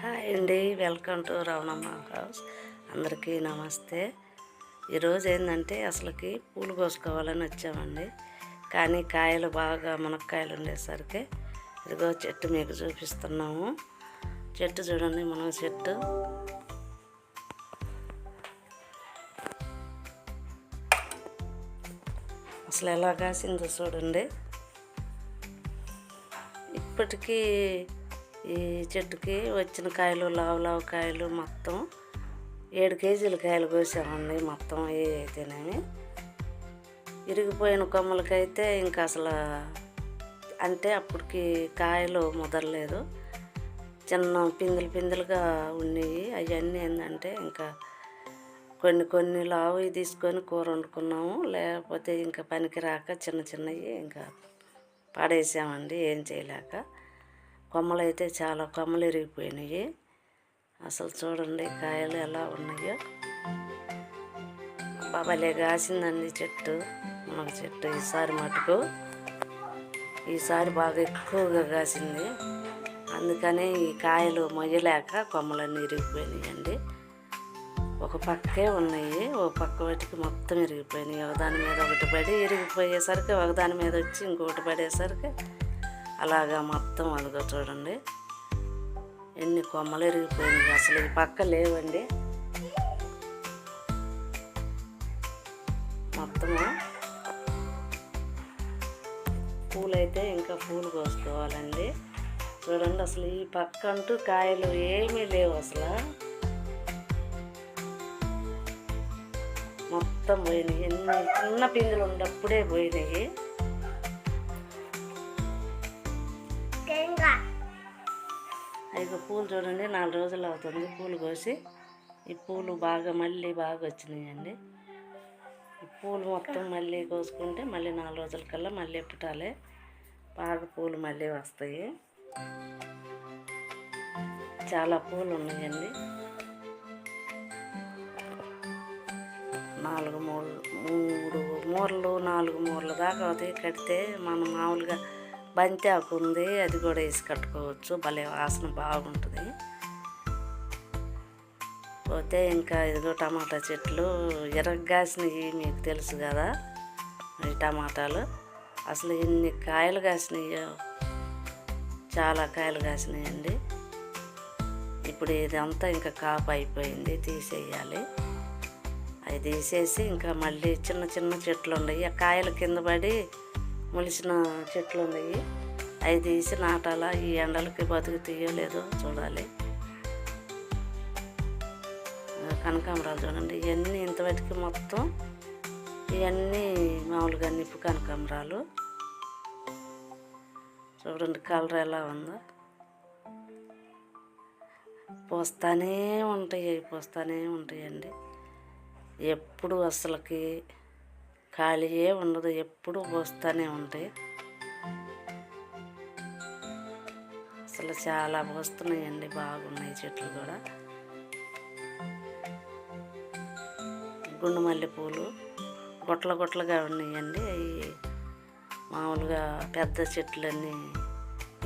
Hi అండి. Welcome to Ravanamma house. అందరికీ నమస్తే. ఈరోజు ఏంటంటే అసలుకి పూలు కోసుకోవాలని వచ్చామండి. కానీ కాయలు బాగా మునక్కాయలు ఉండేసరికి ఇదిగో చెట్టు మీకు చూపిస్తున్నాము. చెట్టు చూడండి మనం చెట్టు. అసలు ఎలా కాసిందో చూడండి. ఇప్పటికీ ఈ చెట్టుకి వచ్చిన కాయలు లావు లావు కాయలు మొత్తం ఏడు కేజీల కాయలు కోసామండి మొత్తం ఏ అయితేనేమి. ఇరిగిపోయిన కొమ్మలకైతే ఇంకా అసలు అంటే అప్పటికి కాయలు ముదరలేదు. చిన్న పిందులు పిందులుగా ఉన్నాయి అవన్నీ ఏంటంటే ఇంకా కొన్ని కొన్ని లావు తీసుకొని కూర వండుకున్నాము. లేకపోతే ఇంకా పనికి రాక చిన్న చిన్నవి ఇంకా పడేసామండి ఏం చేయలేక. కొమ్మలు అయితే చాలా కొమ్మలు ఇరిగిపోయినాయి అసలు చూడండి కాయలు ఎలా ఉన్నాయో. బాబాలే కాసిందండి చెట్టు. మన చెట్టు ఈసారి మటుకు. ఈసారి బాగా ఎక్కువగా కాసింది. అందుకని ఈ కాయలు మొయ్యలేక కొమ్మలన్నీ ఇరిగిపోయినాయండి. ఒక పక్కే ఉన్నాయి. ఒక పక్క వాటికి మొత్తం ఇరిగిపోయినాయి. ఒకదాని మీద ఒకటి పడి ఇరిగిపోయేసరికి ఒకదాని మీద వచ్చి ఇంకొకటి పడేసరికి అలాగా మొత్తం అదిగో చూడండి. ఎన్ని కొమ్మలు ఇరిగిపోయినాయి అసలు ఈ పక్క లేవండి. మొత్తము పూలైతే ఇంకా పూలు కోసుకోవాలండి. చూడండి అసలు ఈ పక్క అంటూ కాయలు ఏమీ లేవు అసలు. మొత్తం పోయినాయి. ఎన్ని చిన్న పిందులు ఉన్నప్పుడే పోయినాయి. ఇక పూలు చూడండి నాలుగు రోజులు అవుతుంది పూలు కోసి. ఈ పూలు బాగా మళ్ళీ బాగా వచ్చినాయండి. ఈ పూలు మొత్తం మళ్ళీ కోసుకుంటే మళ్ళీ నాలుగు రోజుల కల్లా మళ్ళీ పుట్టాలి బాగా పూలు మళ్ళీ వస్తాయి. చాలా పూలు ఉన్నాయండి. నాలుగు మూడు మూడు మూరలు నాలుగు మూరలు దాకా అవుతాయి. కడితే మనం మామూలుగా బంతి ఆకు ఉంది అది కూడా వేసి కట్టుకోవచ్చు. భలే వాసన బాగుంటుంది. పోతే ఇంకా ఇదిగో టమాటా చెట్లు ఎర్రగాసినవి మీకు తెలుసు కదా ఈ టమాటాలు. అసలు ఎన్ని కాయలు కాసినాయో చాలా కాయలు కాసినాయండి. ఇప్పుడు ఇదంతా ఇంకా కాపు అయిపోయింది తీసేయాలి. అవి తీసేసి ఇంకా మళ్ళీ చిన్న చిన్న చెట్లు ఉన్నాయి. ఆ కాయలు కింద పడి మొలిచిన చెట్లు ఉన్నాయి. అవి తీసి నాటాలా. ఈ ఎండలకి బతుకు తీయలేదో చూడాలి. కనకాంబరాలు చూడండి. ఇవన్నీ ఇంతవరకు మొత్తం ఇవన్నీ మామూలుగా నిప్పు కనకాంబరాలు. చూడండి కలర్ ఎలా ఉందో. పోస్తానే ఉంటాయి. పోస్తానే ఉంటాయండి. ఎప్పుడు అసలుకి ఖాళీయే ఉండదు ఎప్పుడు పోస్తూనే ఉంటాయి. అసలు చాలా పోస్తున్నాయండి బాగున్నాయి చెట్లు కూడా. గుండు మల్లెపూలు గుట్ల గుట్లగా ఉన్నాయండి. అవి మామూలుగా పెద్ద చెట్లన్నీ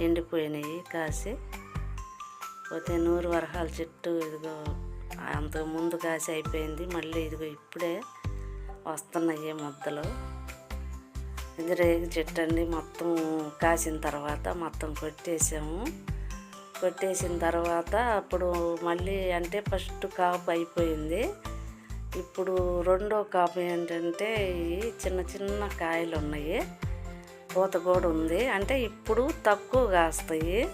ఎండిపోయినాయి కాసి పోతే నూరు వరహాల చెట్టు ఇదిగో అంత ముందు కాసి అయిపోయింది. మళ్ళీ ఇదిగో ఇప్పుడే వస్తున్నాయి ముద్దలు ఇది చెట్టు అండి మొత్తం కాసిన తర్వాత మొత్తం కొట్టేసాము. కొట్టేసిన తర్వాత అప్పుడు మళ్ళీ అంటే ఫస్ట్ కాపు అయిపోయింది. ఇప్పుడు రెండో కాపు ఏంటంటే ఈ చిన్న చిన్న కాయలు ఉన్నాయి. పూత కూడా ఉంది. అంటే ఇప్పుడు తక్కువ కాస్తాయి.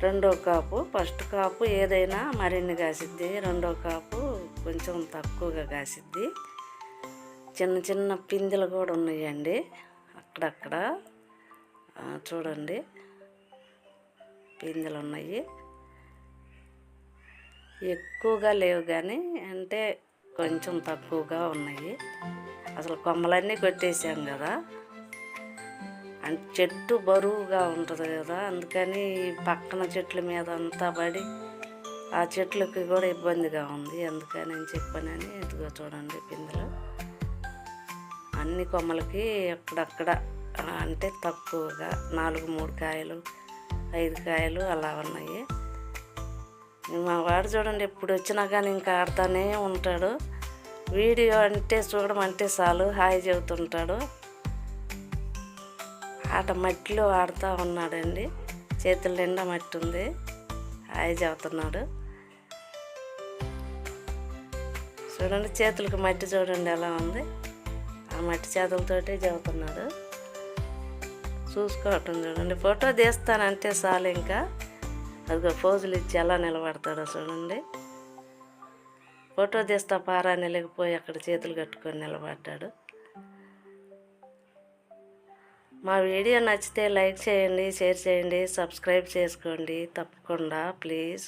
రెండో కాపు ఫస్ట్ కాపు ఏదైనా మరిన్ని కాసిద్ది. రెండో కాపు కొంచెం తక్కువగా కాసిద్ది. చిన్న చిన్న పిందెలు కూడా ఉన్నాయండి. అక్కడక్కడ. చూడండి. పిందెలు ఉన్నాయి. ఎక్కువగా లేవు కానీ అంటే కొంచెం తక్కువగా ఉన్నాయి. అసలు కొమ్మలన్నీ కొట్టేసాం కదా. అంటే చెట్టు బరువుగా ఉంటుంది కదా. అందుకని పక్కన చెట్ల మీద అంతా పడి ఆ చెట్లకి కూడా ఇబ్బందిగా ఉంది. అందుకని నేను చెప్పానని ఇదిగో చూడండి పిందెలు. అన్ని కొమ్మలకి అక్కడక్కడ అంటే తక్కువగా నాలుగు మూడు కాయలు ఐదు కాయలు అలా ఉన్నాయి. మా వాడు చూడండి ఎప్పుడు వచ్చినా కానీ ఇంకా ఆడుతూనే ఉంటాడు. వీడియో అంటే చూడడం అంటే చాలు హాయ్ చెబుతుంటాడు. ఆట మట్టిలో ఆడుతూ ఉన్నాడండి. చేతుల నిండా మట్టి ఉంది. హాయ్ చెబుతున్నాడు. చూడండి చేతులకు మట్టి చూడండి ఎలా ఉంది. ఆ మట్టి చేతులతోటే చదువుతున్నాడు. చూసుకోవటం చూడండి. ఫోటో తీస్తానంటే చాలు ఇంకా. అదిగో పోజులు ఇచ్చి ఎలా నిలబడతాడో చూడండి. ఫోటో తీస్తా పారా నిలకపోయి అక్కడ చేతులు కట్టుకొని నిలబడ్డాడు. మా వీడియో నచ్చితే లైక్ చేయండి షేర్ చేయండి సబ్స్క్రైబ్ చేసుకోండి. తప్పకుండా ప్లీజ్.